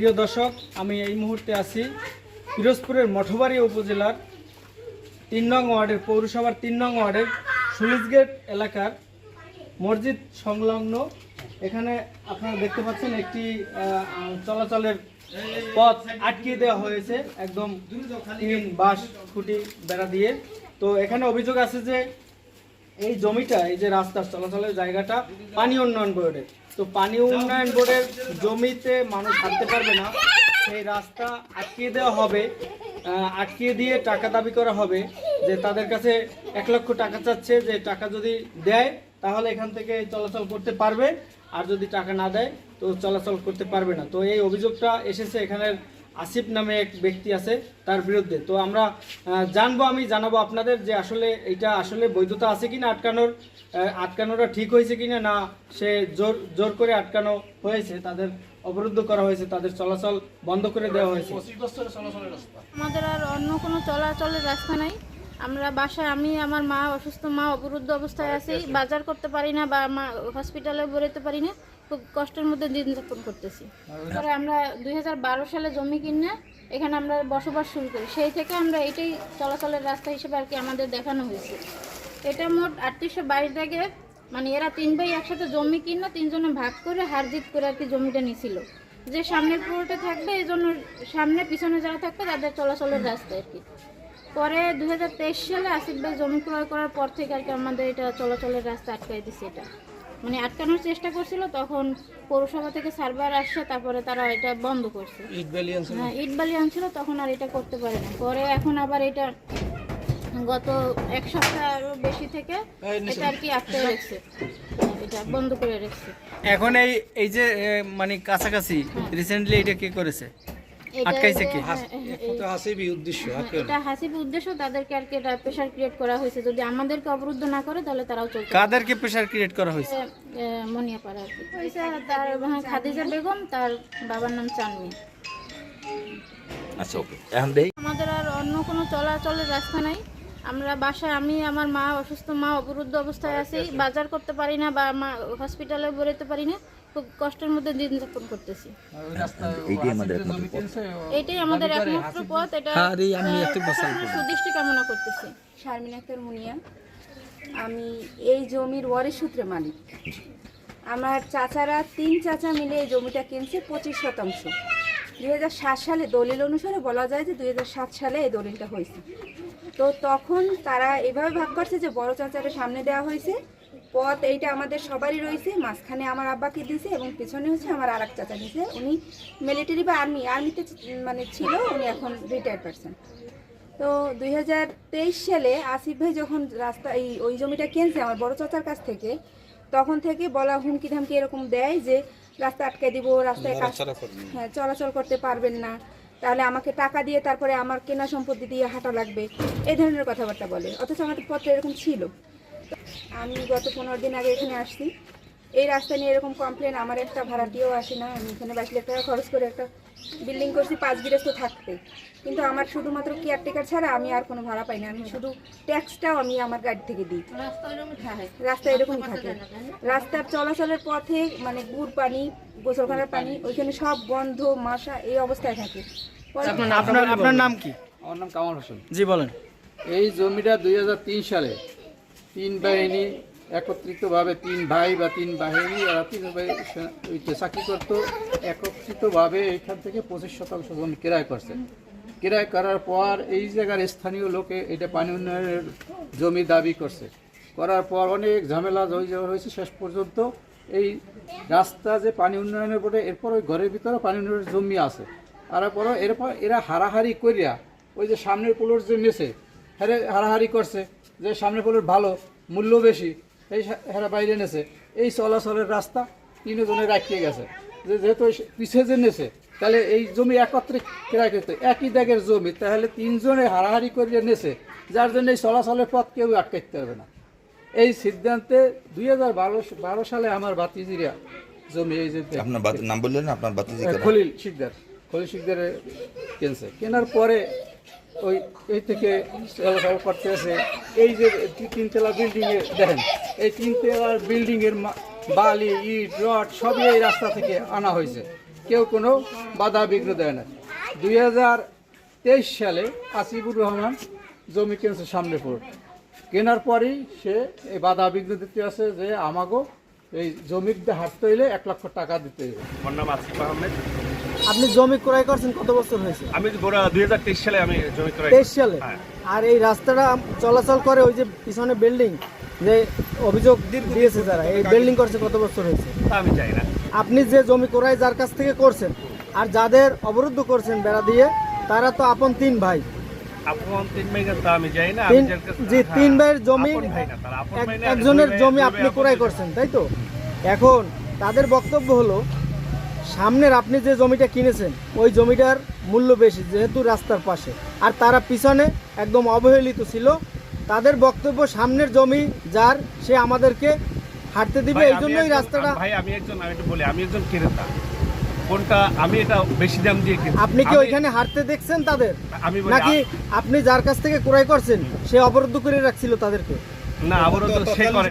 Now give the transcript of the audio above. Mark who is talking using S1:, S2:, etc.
S1: প্রিয় দর্শক, আমি এই মুহূর্তে আছি পিরোজপুরের মঠবাড়ি উপজেলার তিন নং ওয়ার্ডের, পৌরসভার তিন নং ওয়ার্ডের সুলিশগেট এলাকার মসজিদ সংলগ্ন। এখানে আপনারা দেখতে পাচ্ছেন একটি চলাচলের পথ আটকিয়ে দেওয়া হয়েছে, একদম বাঁশ খুঁটি বেড়া দিয়ে। তো এখানে অভিযোগ আছে যে এই জমিটা, এই যে রাস্তার চলাচলের জায়গাটা পানি উন্নয়ন বোর্ডের। তো পানি উন্নয়ন বোর্ডের জমিতে মানুষ হাঁটতে পারবে না। সেই রাস্তা আটকিয়ে দেওয়া হবে আটকিয়ে দিয়ে টাকা দাবি করা হবে যে তাদের কাছে এক লক্ষ টাকা চাচ্ছে, যে টাকা যদি দেয় তাহলে এখান থেকে চলাচল করতে পারবে। আর যদি টাকা না দেয়, তো চলাচল করতে পারবে না। তো এই অভিযোগটা এসেছে এখানের আসিফ নামে এক ব্যক্তি আছে, তার বিরুদ্ধে। তো আমরা জানব আমি, জানাব আপনাদের যে আসলে এটা আসলে বৈধতা আছে কিনা আটকানোর আটকানোটা ঠিক হয়েছে কিনা না সে জোর জোর করে আটকানো হয়েছে, তাদের অবরুদ্ধ করা হয়েছে, তাদের চলাচল বন্ধ করে দেওয়া হয়েছে।
S2: আমাদের আর অন্য কোনো চলাচলের রাস্তা নাই। আমরা বাসায়, আমি, আমার মা অসুস্থ, মা অবরুদ্ধ অবস্থায় আছি। বাজার করতে পারি না বা মা হসপিটালে বেরোতে পারি না। খুব কষ্টের মধ্যে দিন যাপন করতেছি পরে আমরা দুই হাজার বারো সালে জমি কিনে এখানে আমরা বসবাস শুরু করি। সেই থেকে আমরা এটাই চলাচলের রাস্তা হিসেবে আর কি আমাদের দেখানো হয়েছে। এটা মোট আটত্রিশশো বাইশ দাগে মানে এরা তিন ভাই একসাথে জমি কিনে তিনজনে ভাগ করে হারজিত করে আর কি জমিটা নিছিল। যে সামনের পুরোটা থাকবে এই জন্য সামনে পিছনে যারা থাকবে তাদের চলাচলের রাস্তা আর কি। পরে দুই হাজার তেইশ সালে আসিফ ভাই জমি ক্রয় করার পর থেকে আর কি আমাদের এটা চলাচলের রাস্তা আটকাই দিছে এটা। মানে আটকানোর চেষ্টা করছিল তখন পৌরসভা থেকে সার্ভার আসছে তারপরে তারা এটা বন্ধ করছে। হ্যাঁ ইট বালি আনছিল তখন আর এটা করতে পারে না। পরে এখন আবার এটা গত এক সপ্তাহেরও বেশি থেকে এটা আর কি আটকে রেখেছে। হ্যাঁ, এটা বন্ধ করে রেখেছে।
S1: এখন এই এই যে মানে কাছাকাছি রিসেন্টলি এটা কে করেছে? আটকাইছে
S2: যে-
S1: কে?
S2: হ্যাঁ,
S3: হাসিবি উদ্দেশ্য
S2: হ্যাঁ, এটা হাসিব উদ্দেশ্য তাদেরকে আর কি এটা প্রেশার ক্রিয়েট করা হয়েছে। যদি আমাদেরকে অবরুদ্ধ না করে তাহলে তারাও চলতে
S1: কাদেরকে প্রেশার ক্রিয়েট করা হয়েছে?
S2: আর তার হ্যাঁ, খাদিজা বেগম তার বাবার নাম চানমি
S4: আচ্ছা ওকে এখন দেই।
S2: আমাদের আর অন্য কোনো চলাচলের রাস্তা নাই। আমরা বাসায় আমি আমার মা অসুস্থ মা অবরুদ্ধ অবস্থায় আছি। বাজার করতে পারি না বা মা হসপিটালে বেরোতে পারি না। খুব কষ্টের মধ্যে দিন যাপন করতেছি।
S4: এইটাই আমাদের
S2: এটাই আমাদের একমাত্র পথ এটা সুদৃষ্টি কামনা করতেছি।
S5: শারমিন আক্তার মুনিয়া আমি এই জমির ওয়ারিশ সূত্রে মালিক। আমার চাচারা তিন চাচা মিলে এই জমিটা কিনছে পঁচিশ শতাংশ। দুই হাজার সাত সালে দলিল অনুসারে বলা যায় যে দুই হাজার সাত সালে এই দলিলটা হয়েছে। তো তখন তারা এভাবে ভাগ করছে যে বড় চাচারের সামনে দেওয়া হয়েছে পথ এইটা আমাদের সবারই রয়েছে মাঝখানে আমার আব্বাকে দিয়েছে এবং পেছনে হচ্ছে আমার আর এক চাচা দিয়েছে। উনি মিলিটারি বা আর্মি আর্মিতে মানে ছিল উনি এখন রিটায়ার্ড পারসন তো দুই হাজার তেইশ সালে আসিফ ভাই যখন রাস্তা এই ওই জমিটা কিনছে আমার বড় চাচার কাছ থেকে তখন থেকে বলা হুমকি ধামকি এরকম দেয় যে রাস্তা আটকে দিব রাস্তায় কাজ হ্যাঁ চলাচল করতে পারবেন না। তাহলে আমাকে টাকা দিয়ে তারপরে আমার কেনা সম্পত্তি দিয়ে হাঁটা লাগবে। এই ধরনের কথাবার্তা বলে। অথচ আমাদের পত্র এরকম ছিল। আমি গত পনেরো দিন আগে এখানে আসছি। এই রাস্তা নিয়ে এরকম কমপ্লেন আমার একটা ভাড়াটিও আসে না। আমি এখানে বাইশ লাখ টাকা খরচ করে একটা বিল্ডিং করছি পাঁচ গৃহস্থ থাকতে কিন্তু আমার শুধুমাত্র কেয়ারটেকার ছাড়া আমি আর কোনো ভাড়া পাই না। আমি শুধু ট্যাক্সটাও আমি আমার গাড়ি থেকে দিই। হ্যাঁ হ্যাঁ রাস্তা এরকমই থাকে। রাস্তার চলাচলের পথে মানে গুড় পানি গোসলখানার পানি ওইখানে সব গন্ধ মাসা এই অবস্থায় থাকে। পরে
S1: আপনার আপনার নাম কি?
S3: আমার নাম কামাল হোসেন।
S1: জি বলেন।
S3: এই জমিটা দু হাজার তিন সালে তিন বাহিনী একত্রিতভাবে, তিন ভাই বা তিন বাহিনী, এরা তিন চাকরি করতো, একত্রিতভাবে এইখান থেকে পঁচিশ শতাংশ জমি ক্রয় করছে। ক্রয় করার পর এই জায়গার স্থানীয় লোকে এটা পানি উন্নয়নের জমি দাবি করছে। করার পর অনেক ঝামেলা জয় হয়েছে শেষ পর্যন্ত। এই রাস্তা যে পানি উন্নয়নের পরে এরপর ওই ঘরের ভিতরে পানি উন্নয়নের জমি আছে। আর পরও এরপর এরা হারাহারি করিয়া ওই যে সামনের পোলোর যে নেছে হেরে হারাহারি করছে। যে সামনে পোলোর ভালো মূল্য বেশি এই হেরা বাইরে নেছে। এই চলাচলের রাস্তা তিনজনে রাখিয়ে গেছে। যে যেহেতু পিছিয়ে যে নেছে তাহলে এই জমি একত্রে ক্রয় করতে একই দাগের জমি তাহলে তিনজনে হারাহারি করিয়ে নেছে। যার জন্য এই চলাচলের পথ কেউ আটকাইতে পারবে না। এই সিদ্ধান্তে দুই হাজার বারো বারো সালে আমার বাতিজিরা জমি এই যে
S4: আপনার নাম বললেন আপনার বাতি
S3: খলিল শিকদার। খলিল শিকদারে কিনছে। কেনার পরে ওই এই থেকে চলাচল করতে আছে। এই যে তিনতলা বিল্ডিং এ দেখেন, এই তিনতলার বিল্ডিং এর মা- বালি, ইট, রড, সবই এই রাস্তা থেকে আনা হয়েছে। কেউ কোনো বাধা বিঘ্ন দেয় না। দুই হাজার তেইশ সালে আসিফুর রহমান জমি কিনছে সামনে পড়। কেনার পরই সে এই বাধা বিঘ্ন দিতে আছে যে আমাগো এই জমির হাঁটতে হইলে এক লক্ষ টাকা দিতে হবে।
S6: আমার নাম আসিফ আহমেদ।
S1: আপনি জমি ক্রয় করছেন কত বছর হয়েছে?
S6: আমি দুই হাজার তেইশ সালে আমি জমি ক্রয়
S1: তেইশ সালে?
S6: হ্যাঁ।
S1: আর এই রাস্তাটা চলাচল করে ওই যে পিছনে বিল্ডিং যে অভিযোগ দিয়েছে যারা এই বিল্ডিং করছে কত বছর হয়েছে?
S6: আমি চাই না।
S1: আপনি যে জমি ক্রয় যার কাছ থেকে করছেন আর যাদের অবরুদ্ধ করছেন বেড়া দিয়ে তারা তো আপন তিন ভাই।
S6: আপন তিন ভাই না, তা আমি যাই না। আমি
S1: তিন
S6: যার কাছে-
S1: জি
S6: হ্যাঁ,
S1: তিন ভাইয়ের জমি একজনের জমি আপনি ক্রয় করছেন তাই তো? এখন তাদের বক্তব্য হলো সামনের আপনি যে জমিটা কিনেছেন ওই জমিটার মূল্য বেশি যেহেতু রাস্তার পাশে। আর তারা পিছনে একদম অবহেলিত ছিল। তাদের বক্তব্য সামনের জমি যার সে আমাদেরকে হাঁটতে দিবে এই জন্যই রাস্তাটা
S6: ভাই আমি একজন আমি একটু বলি আমি একজন ক্রেতা। কোনটা আমি এটা বেশি দাম দিয়ে কিনছি।
S1: আপনি কি ওইখানে হাঁটতে দেখছেন তাদের?
S6: আমি বলি
S1: নাকি আপনি যার কাছ থেকে ক্রয় করছেন সে অবরুদ্ধ করে রাখছিল তাদেরকে?
S6: না অবরোধ সে করে